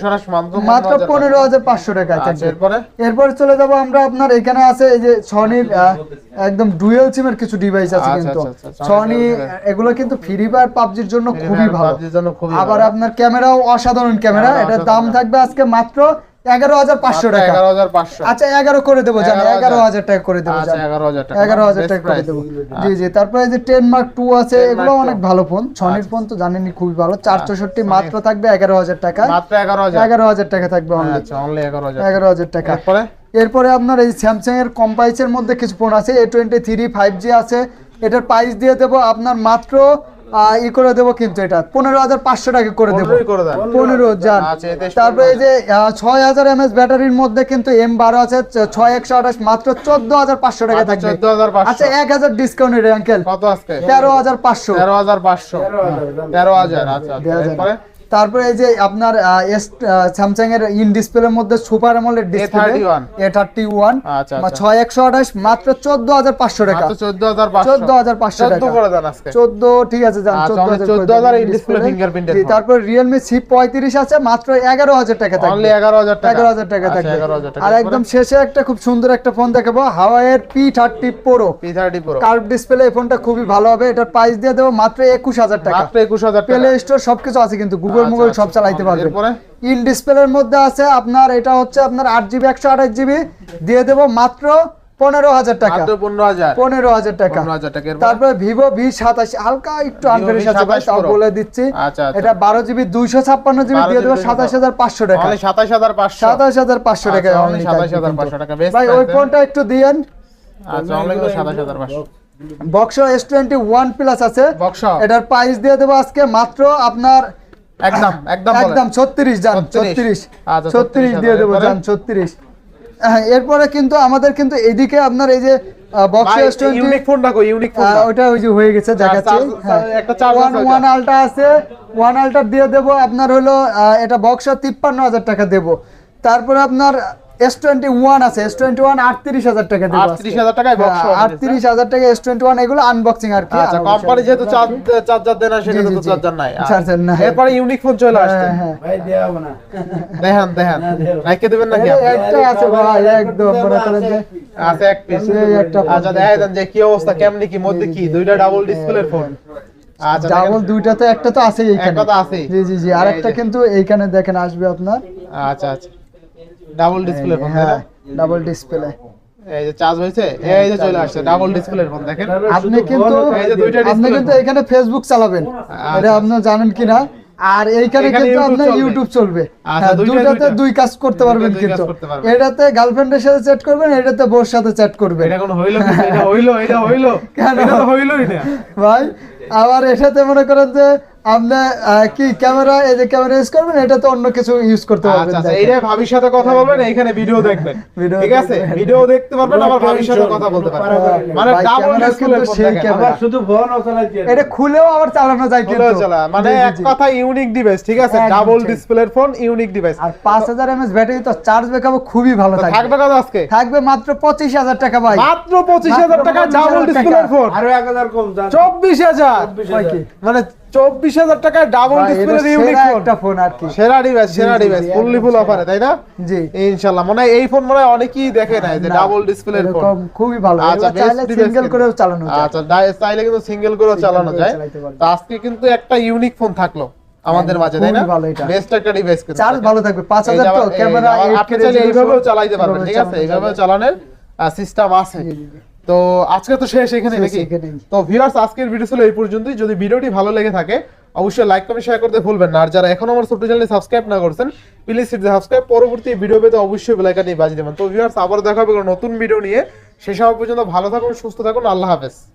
[SPEAKER 1] মাত্র
[SPEAKER 2] পনেরো হাজার পাঁচশো। টাকা
[SPEAKER 1] আচ্ছা
[SPEAKER 2] থাকবে।
[SPEAKER 1] এরপরে?
[SPEAKER 2] এরপর চলে যাব আমরা আপনার এখানে আছে এই যে সনির একদম ডুয়েল সিম এর কিছু ডিভাইস আছে
[SPEAKER 1] আচ্ছা,
[SPEAKER 2] কিন্তু।
[SPEAKER 1] আচ্ছা, আচ্ছা,
[SPEAKER 2] সনি
[SPEAKER 1] Sony
[SPEAKER 2] এগুলো কিন্তু ফ্রি ফায়ার পাবজির জন্য খুবই ভালো। আবার আপনার ক্যামেরাও অসাধারণ ক্যামেরা
[SPEAKER 1] ক্যামেরা
[SPEAKER 2] এটার দাম থাকবে আজকে মাত্র এগারো হাজার পাঁচশো টাকা।
[SPEAKER 1] এগারো হাজার পাঁচশো।
[SPEAKER 2] আচ্ছা এগারো করে দেবো জান
[SPEAKER 1] 11,000
[SPEAKER 2] এগারো হাজার টাকা করে দেবো
[SPEAKER 1] আচ্ছা এগারো হাজার টাকা।
[SPEAKER 2] এগারো হাজার টাকা করে দেবো। জি জি তারপরে যে টেন মার্ক টু আছে এগুলো অনেক ভালো ফোন ফোন তো জানেনই খুবই ভালো। চার চৌষট্টি মাত্র থাকবে এগারো হাজার টাকা।
[SPEAKER 1] মাত্র এগারো হাজার।
[SPEAKER 2] এগারো হাজার টাকা থাকবে অনলি
[SPEAKER 1] আচ্ছা এগারো হাজার।
[SPEAKER 2] এগারো হাজার টাকা।
[SPEAKER 1] এরপরে?
[SPEAKER 2] এরপরে আপনার এই স্যামসাং এর কম্পাইসের মধ্যে কিছু ফোন আছে। A twenty three five G আছে। এটার প্রাইস দিয়ে দেবো আপনার মাত্র ই করে দেবো কিন্তু এটা। পনেরো হাজার পাঁচশো টাকা করে দেবো। পনেরো যান।
[SPEAKER 1] আচ্ছা,
[SPEAKER 2] তারপরে এই যে ছয় হাজার এমএস ব্যাটারির মধ্যে কিন্তু এম বারো আছে ছয় একশো আঠাশ মাত্র চোদ্দ হাজার পাঁচশো টাকা থাকবে। আচ্ছা এক হাজার ডিসকাউন্ট আঙ্কেল তেরো হাজার পাঁচশো।
[SPEAKER 1] তেরো হাজার পাঁচশো। তেরো হাজার আচ্ছা
[SPEAKER 2] তারপরে এই যে আপনার স্যামসাং এর ইন ডিসপ্লের মধ্যে super AMOLED display
[SPEAKER 1] A31
[SPEAKER 2] A thirty one
[SPEAKER 1] আচ্ছা, আচ্ছা।
[SPEAKER 2] ছয় একশো আঠাশ মাত্র চোদ্দ হাজার পাঁচশো টাকা।
[SPEAKER 1] চোদ্দ হাজার
[SPEAKER 2] চোদ্দ হাজার পাঁচশো টাকা। চোদ্দ ঠিক আছে যান
[SPEAKER 1] আচ্ছা,
[SPEAKER 2] চোদ্দ হাজার
[SPEAKER 1] 14,000 in display fingerprint এর
[SPEAKER 2] তারপর রিয়েলমি সি পঁয়ত্রিশ আছে মাত্র এগারো হাজার টাকা থাকবে।
[SPEAKER 1] অনলি এগারো হাজার টাকা।
[SPEAKER 2] এগারো হাজার টাকা
[SPEAKER 1] আচ্ছা,
[SPEAKER 2] থাকবে।
[SPEAKER 1] টাকা।
[SPEAKER 2] আর একদম শেষে একটা খুব সুন্দর একটা ফোন দেখাবো হাওয়াইয়ের P thirty Pro
[SPEAKER 1] P thirty Pro
[SPEAKER 2] curve display এই ফোনটা খুবই ভালো হবে এটার প্রাইস দিয়ে দেবো মাত্র একুশ হাজার টাকা।
[SPEAKER 1] মাত্র একুশ হাজার টাকা।
[SPEAKER 2] প্লে স্টোর সবকিছু আছে কিন্তু গুগল
[SPEAKER 1] আচ্ছা,
[SPEAKER 2] মুগল সব
[SPEAKER 1] আচ্ছা।
[SPEAKER 2] চালাইতে
[SPEAKER 1] এরপরে?
[SPEAKER 2] ইন ডিসপ্লের মধ্যে আছে আপনার এটা হচ্ছে আপনার আট জিবি একশো আঠাশ জিবি। দিয়ে দেবো মাত্র পনেরো হাজার টাকা।
[SPEAKER 1] পনেরো হাজার।
[SPEAKER 2] তারপরে ভিভো ভি সাতাশি হালকা একটু আছে ভাই তাও বলে দিচ্ছি।
[SPEAKER 1] আচ্ছা, আচ্ছা।
[SPEAKER 2] এটা বারো জিবি দুইশো ছাপ্পান্ন জিবি দিয়ে দেবো
[SPEAKER 1] GB
[SPEAKER 2] সাতাশ হাজার পাঁচশো টাকা।
[SPEAKER 1] সাতাশ হাজার পাঁচশো।
[SPEAKER 2] সাতাশ হাজার পাঁচশো টাকা
[SPEAKER 1] আচ্ছা,
[SPEAKER 2] only
[SPEAKER 1] only
[SPEAKER 2] থাকবে
[SPEAKER 1] 27,500 টাকা,
[SPEAKER 2] কিন্তু। ভাই ওই ফোনটা একটু দিয়েন।
[SPEAKER 1] আচ্ছা অনলি কিন্তু সাতাশ হাজার পাঁচশো।
[SPEAKER 2] Box S twenty one plus আছে। এটার প্রাইস দিয়ে দেবো আজকে মাত্র আপনার
[SPEAKER 1] একদম একদম
[SPEAKER 2] একদম 36 জান
[SPEAKER 1] 36 আচ্ছা, 36
[SPEAKER 2] দিয়ে দেব ছত্রিশ। হ্যাঁ, এরপরে কিন্তু আমাদের কিন্তু এদিকে আপনার এই যে বক্স
[SPEAKER 1] ইউনিক ফোন রাখো ইউনিক ফোন
[SPEAKER 2] ওটা ওই যে হয়ে গেছে দেখাচ্ছি। হ্যাঁ।
[SPEAKER 1] একটা চার্জ
[SPEAKER 2] ওয়ান আলটা আছে। ওয়ান আলটা দিয়ে দেবো আপনার হলো এটা বক্স তিপ্পান্ন হাজার টাকা দেবো। তারপরে আপনার এস টোয়েন্টি ওয়ান আছে এস টোয়েন্টি ওয়ান আটত্রিশ হাজার টাকা দেবো
[SPEAKER 1] 38,000 টাকায়
[SPEAKER 2] হ্যাঁ। টাকা এস টোয়েন্টি ওয়ান এগুলো আনবক্সিং আর কি
[SPEAKER 1] আচ্ছা কোম্পানি যেহেতু চার্জার সেখানে তো চার্জার নাই।
[SPEAKER 2] চার্জার নাই।
[SPEAKER 1] এরপরে ইউনিক ফোন চলে আসছে।
[SPEAKER 2] হ্যাঁ, হ্যাঁ।
[SPEAKER 3] ভাই দেওয়া না।
[SPEAKER 1] দেখেন দেখেন। রাইকে দেবেন নাকি
[SPEAKER 2] একটা আছে ভাই একদম মনে করেন যে
[SPEAKER 1] আছে এক পিস
[SPEAKER 2] একটা
[SPEAKER 1] আচ্ছা দেন যে কি অবস্থা কেমনি কি মধ্যে কি? দুইটা ডাবল ডিসপ্লের ফোন আচ্ছা
[SPEAKER 2] ডাবল দুইটা তো একটা তো আছে এইখানে
[SPEAKER 1] একটা তো আছেই।
[SPEAKER 2] জি জি জি।
[SPEAKER 1] এই
[SPEAKER 2] আরেকটা কিন্তু এইখানে দেখেন আসবে আপনার।
[SPEAKER 1] আচ্ছা আচ্ছা। ডাবল ডিসপ্লে ফোন
[SPEAKER 2] হ্যাঁ ডাবল ডিসপ্লে
[SPEAKER 1] এই যে চার্জ হয়েছে এই যে চলে আসছে ডাবল ডিসপ্লের ফোন দেখেন।
[SPEAKER 2] আপনি কিন্তু
[SPEAKER 1] এই যে দুইটা
[SPEAKER 2] আপনি কিন্তু এখানে ফেসবুক চালাবেন। এটা আপনি জানেন কিনা? আর এইখানে কিন্তু আপনার ইউটিউব চলবে।
[SPEAKER 1] আচ্ছা,
[SPEAKER 2] হ্যাঁ, দুইটাতে দুই কাজ করতে পারবেন কিন্তু। এটাতে গার্লফ্রেন্ডের সাথে চ্যাট করবেন এটাতে বউর সাথে চ্যাট করবেন।
[SPEAKER 1] এটা কোনো হইল এটা হইল এটা হইল।
[SPEAKER 2] কেন?
[SPEAKER 1] এটা তো হইলোই না।
[SPEAKER 2] ভাই আবার এটাতে মনে করেন যে আপনি কি ক্যামেরা এই যে ক্যামেরা ইউজ করবেন এটাতে অন্য কিছু ইউজ করতে পারবেন
[SPEAKER 1] আচ্ছা আচ্ছা ভাবির সাথে কথা বলবেন এইখানে ভিডিও দেখবেন। [laughs] ঠিক আছে? ভিডিও দেখতে পারবেন আবার ভাবির সাথে কথা বলতে পারবেন। মানে ডাবল
[SPEAKER 2] ক্যামেরা সেই ক্যামেরা।
[SPEAKER 3] শুধু ফোন ও
[SPEAKER 2] এটা খুলেও আবার চালানো যায় কিন্তু।
[SPEAKER 1] মানে
[SPEAKER 2] জি, জি,
[SPEAKER 1] এক কথা ইউনিক ডিভাইস ঠিক আছে? ডাবল ডিসপ্লের ফোন ইউনিক ডিভাইস
[SPEAKER 2] আর পাঁচ হাজার এমএস ব্যাটারি তো চার্জ ব্যাকআপ খুবই ভালো থাকবে
[SPEAKER 1] থাকবে কত আজকে?
[SPEAKER 2] থাকবে মাত্র পঁচিশ হাজার টাকা ভাই।
[SPEAKER 1] মাত্র পঁচিশ হাজার
[SPEAKER 2] মাত্র
[SPEAKER 1] টাকা। ডাবল ডিসপ্লের ফোন
[SPEAKER 3] আরও এক হাজার কম জান।
[SPEAKER 1] চব্বিশ হাজার। মানে চব্বিশ হাজার টাকায় ডাবল
[SPEAKER 2] ভাই,
[SPEAKER 1] ইউনিক
[SPEAKER 2] একটা ফোন আর কি।
[SPEAKER 1] সেরা ডিভাইস সেরা
[SPEAKER 2] জি, জি,
[SPEAKER 1] ডিভাইস ফুললি ফুল অফারে তাই না?
[SPEAKER 2] জি।
[SPEAKER 1] ইনশাআল্লাহ মনে এই ফোন মনে অনেকেই দেখে নাই যে ডাবল ডিসপ্লের ফোন
[SPEAKER 2] খুবই ভালো।
[SPEAKER 1] আচ্ছা
[SPEAKER 2] চাইলে সিঙ্গেল করেও চালানো যায়।
[SPEAKER 1] আচ্ছা চাইলে কিন্তু সিঙ্গেল করেও চালানো যায়। তো আজকে কিন্তু একটা ইউনিক ফোন থাকল আমাদের মাঝে তাই না? বেস্ট একটা ডিভাইস কিন্তু
[SPEAKER 2] চার্জ ভালো থাকবে। পাঁচ
[SPEAKER 1] এই যে
[SPEAKER 2] হাজার তো ক্যামেরা
[SPEAKER 1] আপনি চাইলে এইভাবেও চালাইতে পারবেন ঠিক আছে? এইভাবেও চালানোর সিস্টেম আছে। তো আজকে তো শেষ এখানে নাকি? তো ভিউয়ার্স আজকের ভিডিও ছিল এই পর্যন্তই। যদি ভিডিওটি ভালো লেগে থাকে অবশ্যই লাইক কমেন্ট শেয়ার করতে ভুলবেন না। আর যারা এখন আমার ছোট চ্যানেলে সাবস্ক্রাইব না করছেন প্লিজ সাবস্ক্রাইব পরবর্তী ভিডিও পেতে অবশ্যই বেল আইকনটি বাজিয়ে দেবেন। তো ভিউয়ার্স আবার দেখা হবে নতুন ভিডিও নিয়ে। সেই সময় পর্যন্ত ভালো থাকুন সুস্থ থাকুন আল্লাহ হাফেজ।